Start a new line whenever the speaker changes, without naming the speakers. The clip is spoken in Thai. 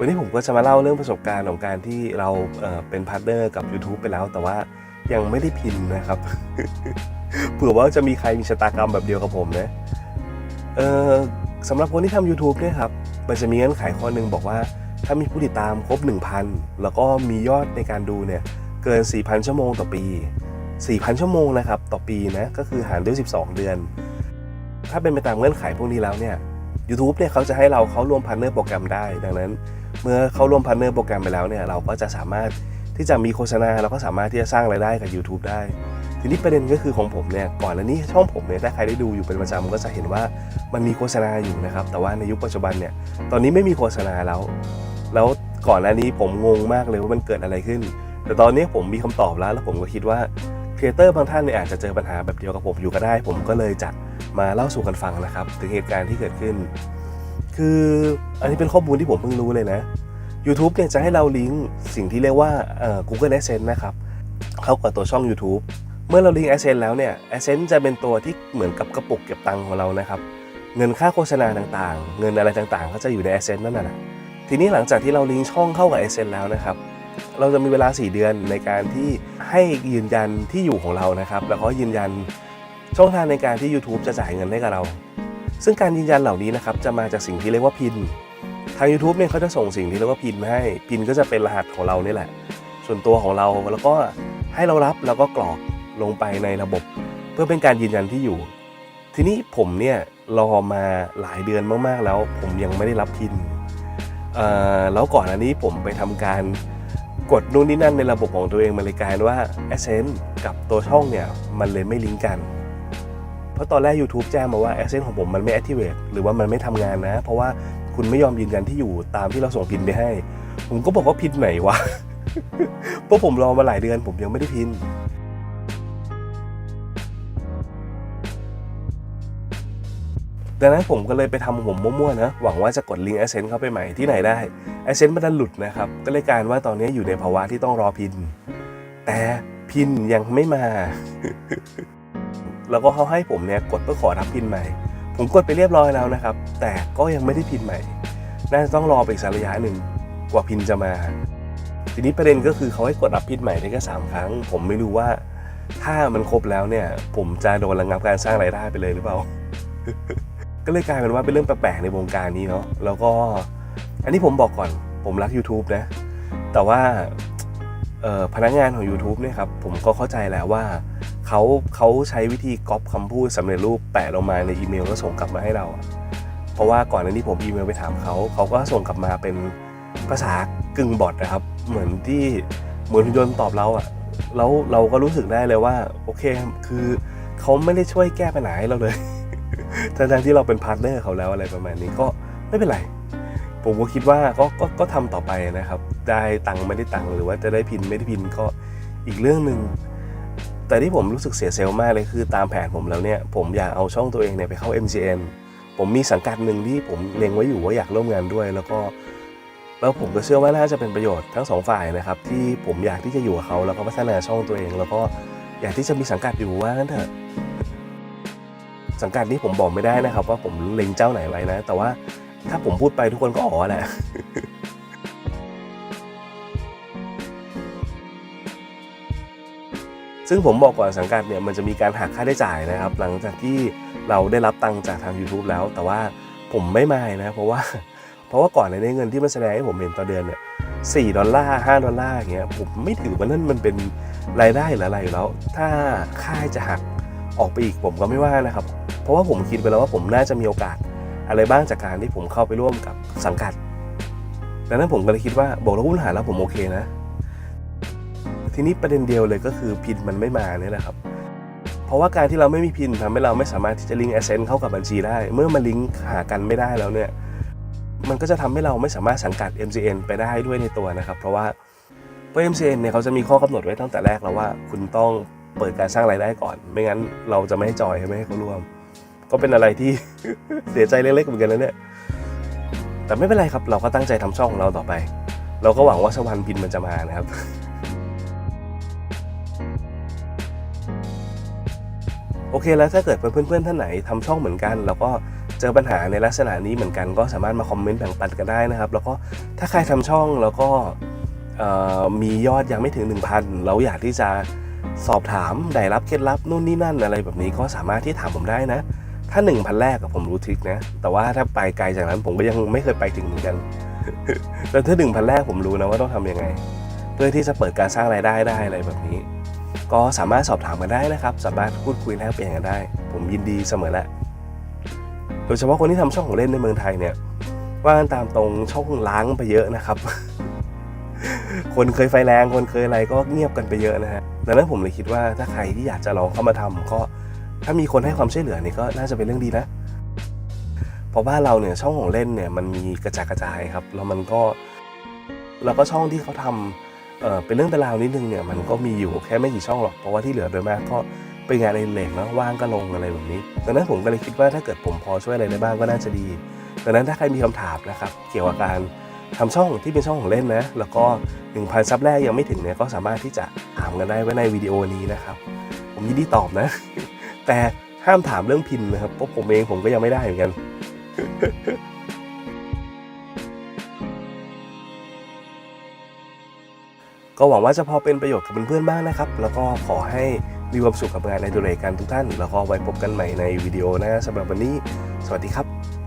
วันนี้ผมก็จะมาเล่าเรื่องประสบการณ์ของการที่เราเเป็นพาร์ทเนอร์กับ YouTube ไปแล้ว แต่ว่ายังไม่ได้พินนะครับเผื่อว่าจะมีใครมีชะตากรรมแบบเดียวกับผมนะเออสำหรับคนที่ทำ YouTube เนี่ยครับมันจะมีเงื่อนไขข้อหนึ่งบอกว่า ถ้ามีผู้ติดตามครบ 1,000 แล้วก็มียอดในการดูเนี่ยเกิน 4,000 ชั่วโมงต่อปี 4,000 ชั่วโมงนะครับต่อปีนะก็คือหารด้วย 12 เดือน ถ้าเป็นไปตามเงื่อนไขพวกนี้แล้วเนี่ย YouTube เนี่ยเขาจะให้เราเข้าร่วมพาร์เนอร์โปรแกรมได้ ดังนั้น เมื่อเข้าร่วมพาร์เนอร์โปรแกรมไปแล้วเนี่ยเราก็จะสามารถที่จะมีโฆษณาแล้วก็สามารถที่จะสร้างรายได้กับ YouTube ได้ ทีนี้ประเด็นก็คือของผมเนี่ยก่อนหน้านี้ช่องผมเนี่ยถ้าใครได้ดูอยู่เป็นประจำก็จะเห็นว่ามันมีโฆษณาอยู่นะครับ แต่ว่าในยุคปัจจุบันเนี่ยตอนนี้ไม่มีโฆษณาแล้ว แล้วก่อนหน้านี้ผมงงมากเลยว่ามันเกิดอะไรขึ้น แต่ตอนนี้ผมมีคำตอบแล้ว แล้วผมก็คิดว่าครีเอเตอร์บางท่านเนี่ยอาจจะเจอปัญหาแบบเดียวกับผมอยู่ก็ได้ ผมก็เลยจะมาเล่าสู่กันฟังนะครับ ถึงเหตุการณ์ที่เกิดขึ้น คืออันนี้เป็นข้อมูลที่ผมเพิ่งรู้เลยนะ YouTube เนี่ยจะให้เราลิงก์สิ่งที่เรียกว่า Google Adsense นะครับ เข้ากับตัวช่อง YouTube เมื่อเราลิงก์ Adsense แล้วเนี่ย Adsense จะเป็นตัวที่เหมือนกับกระปุกเก็บตังค์ของเรานะครับ เงินค่าโฆษณาต่างๆ เงินอะไรต่างๆ ก็จะอยู่ใน Adsense นั่นแหละทีนี้หลังจากที่เราลิงก์ช่องเข้ากับ Adsense แล้วนะครับ เราจะมีเวลา 4 เดือนในการที่ให้ยืนยันที่อยู่ของเรานะครับ แล้วก็ยืนยันช่องทางในการที่ YouTube จะจ่ายเงินให้กับเรา ซึ่งการยืนยันเหล่านี้นะครับจะมาจากสิ่งที่เรียกว่าพินทาง YouTube เนี่ยเขาจะส่งสิ่งที่เรียกว่าพินมาให้พินก็จะเป็นรหัสของเรานี่แหละ ส่วนตัวของเราแล้วก็ให้เรารับแล้วก็กรอกลงไปในระบบ เพื่อเป็นการยืนยันที่อยู่ ทีนี้ผมเนี่ยรอมาหลายเดือนมากๆแล้ว ผมยังไม่ได้รับพินแล้วก่อนอันนี้ผมไปทำการกดนู่นนี่นั่นในระบบของตัวเองมันเลยกลายว่า Ascent กับตัวช่องเนี่ยมันเลยไม่ลิงก์กัน เพราะตอนแรก YouTube แจ้งมาว่า Access ของผมมันไม่ activate หรือว่ามันไม่ทำงานนะ เพราะว่าคุณไม่ยอมยืนยันที่อยู่ตามที่เราส่งพินไปให้ ผมก็บอกว่าพินไหนวะ เพราะผมรอมาหลายเดือนผมยังไม่ได้พินดังนั้นผมก็เลยไปทำผมมั่วๆนะ หวังว่าจะกดลิงก์ Access เข้าไปใหม่ที่ไหนได้ Access มันดันหลุดนะครับ ก็เลยกลารว่าตอนนี้อยู่ในภาวะที่ต้องรอพิน แต่พินยังไม่มา แล้วก็เขาให้ผมเนี่ยกดเพื่อขอรับพินใหม่ ผมกดไปเรียบร้อยแล้วนะครับ แต่ก็ยังไม่ได้พินใหม่ น่าจะต้องรอไปอีกสักระยะหนึ่งกว่าพินจะมา ทีนี้ประเด็นก็คือเขาให้กดรับพินใหม่ได้แค่สามครั้ง ผมไม่รู้ว่าถ้ามันครบแล้วเนี่ย ผมจะโดนระงับการสร้างรายได้ไปเลยหรือเปล่า ก็เลยกลายเป็นว่าเป็นเรื่องแปลกๆในวงการนี้เนาะแล้วก็ อันนี้ผมบอกก่อน ผมรัก YouTube นะ แต่ว่า พนักงานของ YouTube เนี่ยครับผมก็เข้าใจแหละว่าเขาเขาใช้วิธีก๊อปคำพูดสำเร็จรูปแปะลงมาในอีเมลแล้วส่งกลับมาให้เรา เพราะว่าก่อนหน้านี้ผมอีเมลไปถามเขาเขาก็ส่งกลับมาเป็นภาษากึ่งบอทนะครับ เหมือนที่เหมือนหุ่นยนต์ตอบเราอะแล้วเราก็รู้สึกได้เลยว่า โอเคคือเขาไม่ได้ช่วยแก้ปัญหาให้เราเลยทั้งๆที่เราเป็นพาร์ทเนอร์เขาแล้วอะไรประมาณนี้ก็ไม่เป็นไร ผมก็คิดว่าก็ก็ก็ทำต่อไปนะครับ ได้ตังค์ไม่ได้ตังค์หรือว่าจะได้พินไม่ได้พินก็อีกเรื่องหนึ่งแต่ที่ผมรู้สึกเสียเซลล์มากเลยคือตามแผนผมแล้วเนี่ยผมอยากเอาช่องตัวเองเนี่ยไปเข้า MCN ผมมีสังกัดหนึ่งที่ผมเล็งไว้อยู่ว่าอยากร่วมงานด้วย แล้วก็แล้วผมก็เชื่อว่าน่าจะเป็นประโยชน์ทั้งสองฝ่ายนะครับ ที่ผมอยากที่จะอยู่กับเขาแล้วก็พัฒนาช่องตัวเอง แล้วก็อยากที่จะมีสังกัดอยู่ว่างั้นเถอะสังกัดนี้ผมบอกไม่ได้นะครับ ว่าผมเล็งเจ้าไหนไว้นะ แต่ว่า ถ้าผมพูดไปทุกคนก็อ๋อแหละซึ่งผมบอกก่อนสังกัดเนี่ยมันจะมีการหักค่าใช้จ่ายนะครับ หลังจากที่เราได้รับตังค์จากทาง YouTube แล้ว แต่ว่าผมไม่ไมายนะเพราะว่าเพราะว่าก่อนในเงินที่มันแสดงให้ผมเห็นต่อเดือนเนี่ยสี่ดอลลาร์ห้าดอลลาร์อย่างเงี้ยผมไม่ถือว่านั่นมันเป็นรายได้หรืออะไรอยู่แล้ว ถ้าค่าจะหักออกไปอีกผมก็ไม่ว่านะครับ เพราะว่าผมคิดไปแล้วว่าผมน่าจะมีโอกาส อะไรบ้างจากการที่ผมเข้าไปร่วมกับสังกัดดังนั้นผมก็เลยคิดว่าบอกแล้วผู้บริหารแล้วผมโอเคนะ ทีนี้ประเด็นเดียวเลยก็คือพินมันไม่มาเนี่ยนะครับ เพราะว่าการที่เราไม่มีพินทำให้เราไม่สามารถที่จะลิงก์แอสเซนเข้ากับบัญชีได้ เมื่อมันลิงก์หากันไม่ได้แล้วเนี่ย มันก็จะทำให้เราไม่สามารถสังกัด MCN ไปได้ด้วยในตัวนะครับ เพราะว่าเพราะ MCN เนี่ยเขาจะมีข้อกำหนดไว้ตั้งแต่แรกแล้วว่า คุณต้องเปิดการสร้างรายได้ก่อน ไม่งั้นเราจะไม่ให้จอยไม่ให้เขาร่วม ก็เป็นอะไรที่ เสียใจเล็กๆเหมือนกันนะเนี่ยแต่ไม่เป็นไรครับ เราก็ตั้งใจทำช่องของเราต่อไป เราก็หวังว่าสักวันพินมันจะมานะครับ โอเคแล้วถ้าเกิดเพื่อนๆท่านไหนทำช่องเหมือนกัน แล้วก็เจอปัญหาในลักษณะนี้เหมือนกันก็สามารถมาคอมเมนต์แบ่งปันกันได้นะครับ แล้วก็ถ้าใครทำช่องแล้วก็มียอดยังไม่ถึง 1,000 เราอยากที่จะสอบถามได้รับเคล็ดลับนู่นนี่นั่นอะไรแบบนี้ก็สามารถที่ถามผมได้นะ ถ้า 1,000 แรกผมรู้ทริคนะ แต่ว่าถ้าไปไกลจากนั้นผมก็ยังไม่เคยไปถึงเหมือนกันแต่ถ้า 1,000 แรกผมรู้นะว่าต้องทำยังไง เพื่อที่จะเปิดการสร้างรายได้ได้อะไรแบบนี้ ก็สามารถสอบถามกันได้นะครับ สามารถพูดคุยแลกเปลี่ยนกันได้ ผมยินดีเสมอแหละโดยเฉพาะคนที่ทำช่องของเล่นในเมืองไทยเนี่ยว่ากันตามตรงช่องล้างไปเยอะนะครับ คนเคยไฟแรงคนเคยอะไรก็เงียบกันไปเยอะนะฮะดังนั้นผมเลยคิดว่าถ้าใครที่อยากจะลองเข้ามาทำก็ ถ้ามีคนให้ความช่วยเหลือนี่ก็น่าจะเป็นเรื่องดีนะเพราะบ้านเราเนี่ยช่องของเล่นเนี่ยมันมีกระจายกระจายครับแล้วมันก็แล้วก็ช่องที่เขาทำเเป็นเรื่องเป็นราวนิดนึงเนี่ยมันก็มีอยู่แค่ไม่กี่ช่องหรอกเพราะว่าที่เหลือโดยมากก็เป็นงานในเหล็กนะว่างก็ลงอะไรแบบนี้ดังนั้นผมก็เลยคิดว่าถ้าเกิดผมพอช่วยอะไรได้บ้างก็น่าจะดีดังนั้นถ้าใครมีคำถามนะครับเกี่ยวกับการทำช่องที่เป็นช่องของเล่นนะ แล้วก็1,000ซับแรกยังไม่ถึงเนี่ยก็สามารถที่จะถามกันได้ไว้ในวิดีโอนี้นะครับ ผมยินดีตอบนะ แต่ห้ามถามเรื่องพินนะครับเพราะผมเองผมก็ยังไม่ได้เหมือนกันก็หวังว่าจะพอเป็นประโยชน์กับเพื่อนๆบ้างนะครับ แล้วก็ขอให้มีความสุขกับงานในดุเรกกันทุกท่าน แล้วก็ไว้พบกันใหม่ในวิดีโอหน้าสำหรับวันนี้ สวัสดีครับ